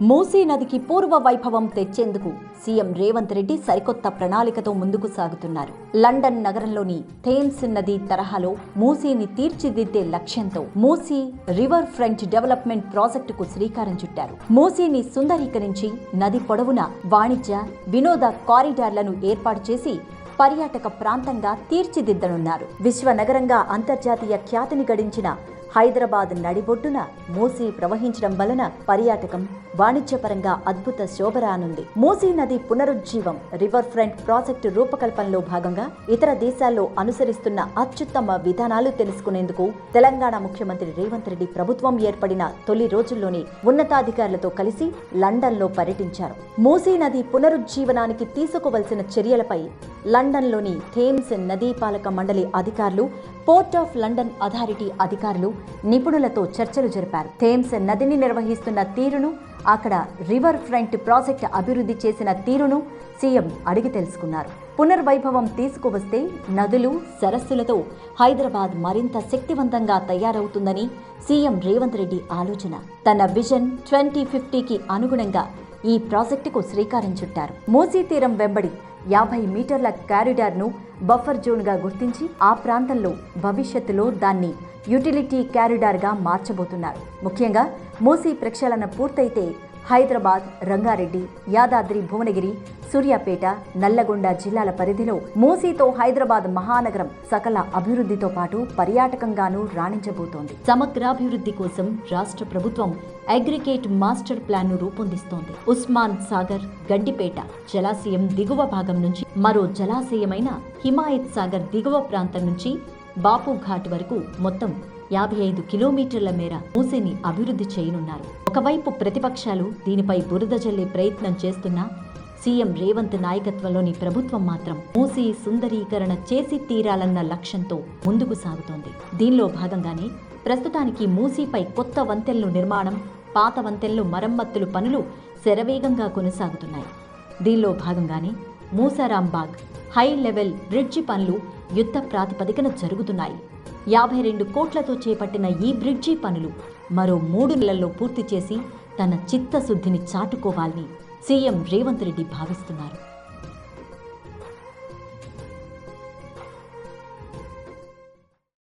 మూసీ నదికి పూర్వ వైభవం తెచ్చేందుకు సీఎం రేవంత్ రెడ్డి సరికొత్త ప్రణాళికతో ముందుకు సాగుతున్నారు. లండన్ నగరంలోని థేమ్స్ నది తరహాలో మూసీని తీర్చిదిద్దే లక్ష్యంతో మూసీ రివర్ ఫ్రంట్ డెవలప్మెంట్ ప్రాజెక్టుకు శ్రీకారం చుట్టారు. మూసీని సుందరీకరించి నది పొడవున వాణిజ్య వినోద కారిడార్లను ఏర్పాటు చేసి పర్యాటక ప్రాంతంగా తీర్చిదిద్దనున్నారు. విశ్వనగరంగా అంతర్జాతీయ ఖ్యాతిని గడించిన హైదరాబాద్ నడిబొడ్డున మూసీ ప్రవహించడం వలన పర్యాటకం వాణిజ్యపరంగా అద్భుత శోభ రానుంది. మూసీ నది పునరుజ్జీవం రివర్ ఫ్రంట్ ప్రాజెక్టు రూపకల్పనలో భాగంగా ఇతర దేశాల్లో అనుసరిస్తున్న అత్యుత్తమ విధానాలు తెలుసుకునేందుకు తెలంగాణ ముఖ్యమంత్రి రేవంత్ రెడ్డి ప్రభుత్వం ఏర్పడిన తొలి రోజుల్లోనే ఉన్నతాధికారులతో కలిసి లండన్లో పర్యటించారు. మూసీ నది పునరుజ్జీవనానికి తీసుకోవలసిన చర్యలపై లండన్లోని థేమ్స్ నదీ పాలక మండలి అధికారులు పోర్ట్ ఆఫ్ లండన్ అథారిటీ అధికారులు నిపుణులతో చర్చలు జరిపారు. థేమ్స్ నదిని నిర్వహిస్తున్న తీరును అక్కడ రివర్ ఫ్రంట్ ప్రాజెక్ట్ అభివృద్ధి చేసిన తీరును సీఎం అడిగి తెలుసుకున్నారు. పునర్వైభవం తీసుకువస్తే నదులు సరస్సులతో హైదరాబాద్ మరింత శక్తివంతంగా తయారవుతుందని సీఎం రేవంత్ రెడ్డి ఆలోచన. తన విజన్ ట్వంటీ ఫిఫ్టీకి అనుగుణంగా ఈ ప్రాజెక్టుకు శ్రీకారం చుట్టారు. మూసీ తీరం వెంబడి యాభై మీటర్ల క్యారిడార్ను బఫర్ జోన్గా గుర్తించి ఆ ప్రాంతంలో భవిష్యత్తులో దాన్ని యుటిలిటీ క్యారిడార్గా మార్చబోతున్నారు. ముఖ్యంగా మూసీ ప్రక్షాళన పూర్తయితే హైదరాబాద్ రంగారెడ్డి యాదాద్రి భువనగిరి సూర్యాపేట నల్లగొండ జిల్లాల పరిధిలో మూసీతో హైదరాబాద్ మహానగరం సకల అభివృద్ధితో పాటు పర్యాటకంగానూ రాణించబోతోంది. సమగ్రాభివృద్ధి కోసం రాష్ట్ర ప్రభుత్వం అగ్రిగేట్ మాస్టర్ ప్లాన్ను రూపొందిస్తోంది. ఉస్మాన్ సాగర్ గండిపేట జలాశయం దిగువ భాగం నుంచి మరో జలాశయమైన హిమాయత్ సాగర్ దిగువ ప్రాంతం నుంచి బాపు ఘాట్ వరకు మొత్తం యాభై ఐదు కిలోమీటర్ల మేర మూసీని అభివృద్ధి చేయనున్నారు. ఒకవైపు ప్రతిపక్షాలు దీనిపై బురద జల్లే ప్రయత్నం చేస్తున్నా సీఎం రేవంత్ నాయకత్వంలోని ప్రభుత్వం మాత్రం మూసీ సుందరీకరణ చేసి తీరాలన్న లక్ష్యంతో ముందుకు సాగుతోంది. దీనిలో భాగంగానే ప్రస్తుతానికి మూసీపై కొత్త వంతెనలు నిర్మాణం పాత వంతెనలు మరమ్మతులు పనులు శరవేగంగా కొనసాగుతున్నాయి. దీనిలో భాగంగానే మూసారాంబాగ్ హై లెవెల్ బ్రిడ్జి పనులు యుద్ధ ప్రాతిపదికన జరుగుతున్నాయి. యాభై రెండు కోట్లతో చేపట్టిన ఈ బ్రిడ్జి పనులు మరో మూడు నెలల్లో పూర్తి చేసి తన చిత్తశుద్ధిని చాటుకోవాలని సీఎం రేవంత్ రెడ్డి భావిస్తున్నారు.